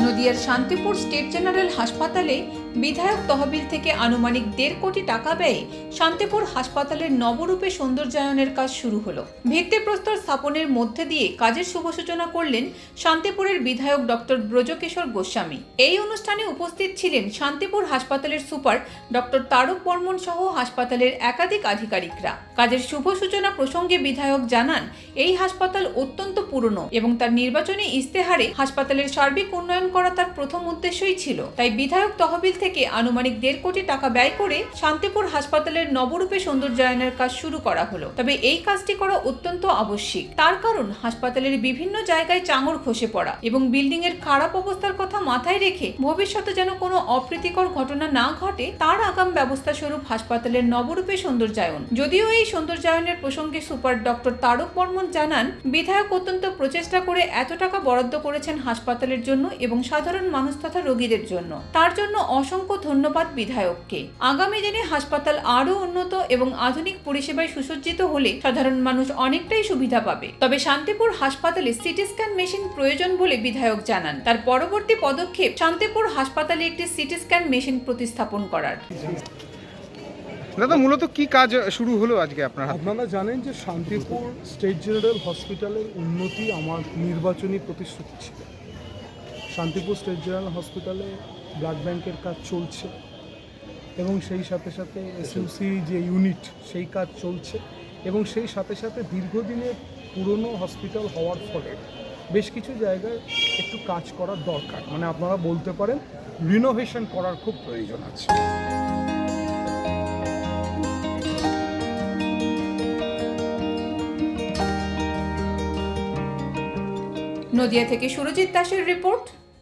নদিয়ার Shantipur state general হাসপাতালে বিধায়ক তহবিল থেকে আনুমানিক দেড় কোটি টাকা ব্যয়ে শান্তিপুর হাসপাতালের নবরূপে সৌন্দর্যায়নের কাজ শুরু হলো। ভিত্তিপ্রস্তর স্থাপনের মধ্যে দিয়ে কাজের শুভ সূচনা করলেন শান্তিপুরের বিধায়ক ডক্টর ব্রজকিশোর গোস্বামী। এই অনুষ্ঠানে উপস্থিত ছিলেন শান্তিপুর হাসপাতালের সুপার ডক্টর তারক বর্মন সহ হাসপাতালের একাধিক আধিকারিকরা। কাজের শুভ সূচনা প্রসঙ্গে বিধায়ক জানান, এই হাসপাতাল অত্যন্ত পুরনো এবং তার নির্বাচনী ইস্তেহারে হাসপাতালের সার্বিক উন্নয়ন করা তার প্রথম উদ্দেশ্যই ছিল। তাই বিধায়ক তহবিল থেকে আনুমানিক দেড় কোটি টাকা ব্যয় করে শান্তিপুর হাসপাতালের নবরূপে সৌন্দর্যায়নের কাজ শুরু করা হলো। তবে এই কাজটি করা অত্যন্ত আবশ্যিক। তার কারণ, হাসপাতালের বিভিন্ন জায়গায় চাঙর খসে পড়া এবং বিল্ডিং এর খারাপ অবস্থার কথা মাথায় রেখে ভবিষ্যতে যেন কোনো অপ্রীতিকর ঘটনা না ঘটে, তার আগাম ব্যবস্থা স্বরূপ হাসপাতালের নবরূপে সৌন্দর্যায়ন। যদিও এই সৌন্দর্যায়নের প্রসঙ্গে সুপার ডক্টর তারক বর্মন জানান, বিধায়ক অত্যন্ত প্রচেষ্টা করে এত টাকা বরাদ্দ করেছেন হাসপাতালের জন্য এবং সাধারণ মানুষ তথা রোগীদের জন্য। তার জন্য অসংখ্য ধন্যবাদ বিধায়ককে। আগামী দিনে হাসপাতাল আরও উন্নত এবং আধুনিক পরিষেবায় সুসজ্জিত হলে সাধারণ মানুষ অনেকটাই সুবিধা পাবে। তবে শান্তিপুর হাসপাতালে সিটি স্ক্যান মেশিন প্রয়োজন বলে বিধায়ক জানান। তার পরবর্তী পদক্ষেপ শান্তিপুর হাসপাতালে একটি সিটি স্ক্যান মেশিন প্রতিস্থাপন করার। দাদা মূলত কি কাজ শুরু হলো আজকে আপনার আপনারা জানেন যে শান্তিপুর স্টেট জেনারেল হসপিটালের উন্নতি আমার নির্বাচনী প্রতিশ্রুতি ছিল। শান্তিপুর স্টেট জেনারেল হসপিটালে ব্লাড ব্যাংকের কাজ চলছে এবং সেই সাথে সাথে এসইউসি যে ইউনিট সেই কাজ চলছে এবং সেই সাথে সাথে দীর্ঘদিনের পুরনো হসপিটাল হওয়ার ফলে বেশ কিছু জায়গায় একটু কাজ করার দরকার। মানে আপনারা বলতে পারেন রিনোভেশন করার খুব প্রয়োজন আছে। নদিয়া থেকে সুরজিৎ দাসের report.